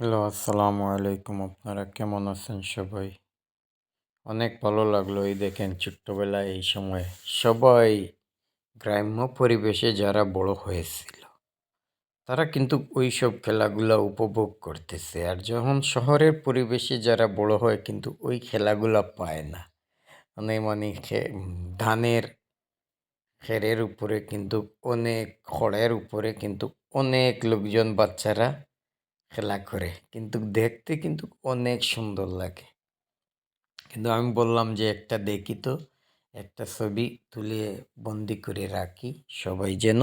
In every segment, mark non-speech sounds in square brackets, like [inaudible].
Hello, আসসালামু আলাইকুম আপনারা। কেমন আছেন সবাই? অনেক ভালো লাগল এই দেখেন ছোট্টবেলায় এই সময়। সবাই গ্রাম্য পরিবেশে যারা বড় হয়েছিল, তারা কিন্তু ওই সব খেলাগুলো উপভোগ করতেছে। আর যখন শহরের পরিবেশে যারা বড় হয় কিন্তু ওই খেলাগুলো পায় না। মানে মানে ধানের খেরের উপরে কিন্তু, অনেক খড়ের উপরে কিন্তু অনেক লোকজন বাচ্চারা খেলা করে। কিন্তু দেখতে কিন্তু অনেক সুন্দর লাগে। কিন্তু আমি বললাম যে, একটা দেখি তো, একটা ছবি তুলে বন্দি করে রাখি, সবাই যেন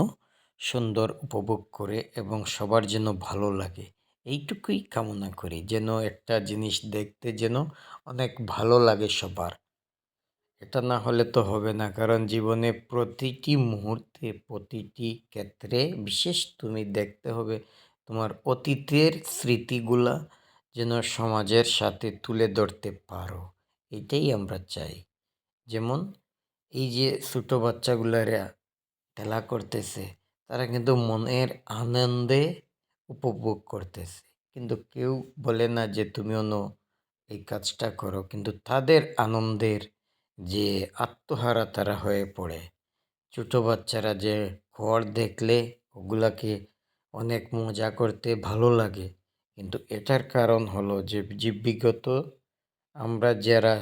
সুন্দর উপভোগ করে এবং সবার যেন ভালো লাগে। এইটুকুই কামনা করি, যেন একটা জিনিস দেখতে যেন অনেক ভালো লাগে সবার। এটা না হলে তো হবে না, কারণ জীবনে প্রতিটি মুহূর্তে, প্রতিটি ক্ষেত্রে বিশেষ তুমি দেখতে হবে তোমার অতীতের স্মৃতিগুলা যেন সমাজের সাথে তুলে ধরতে পারো। এটাই আমরা চাই। যেমন এই যে ছোটো বাচ্চাগুলারা খেলা করতেছে, তারা কিন্তু মনের আনন্দে উপভোগ করতেছে। কিন্তু কেউ বলে না যে তুমি অন্য এই কাজটা করো, কিন্তু তাদের আনন্দের যে আত্মহারা তারা হয়ে পড়ে। ছোট বাচ্চারা যে খড় দেখলে ওগুলাকে অনেক মজা করতে ভালো লাগে। কিন্তু এটার কারণ হলো যে যে বিগত আমরা যারা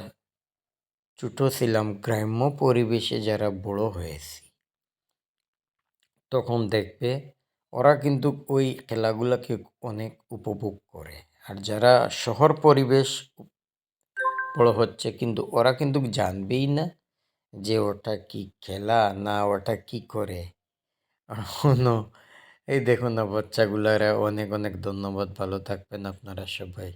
ছোট ছিলাম, গ্রাম্য পরিবেশে যারা বড় হয়েছি, তখন দেখবে ওরা কিন্তু ওই খেলাগুলোকে অনেক উপভোগ করে। আর যারা শহর পরিবেশ বড় হচ্ছে, কিন্তু ওরা কিন্তু জানবেই না যে ওটা কি খেলা, না ওটা কি করে। [laughs] এখনও এই দেখুন বাচ্চাগুলারা অনেক অনেক ধন্যবাদ। ভালো থাকবেন আপনারা সবাই।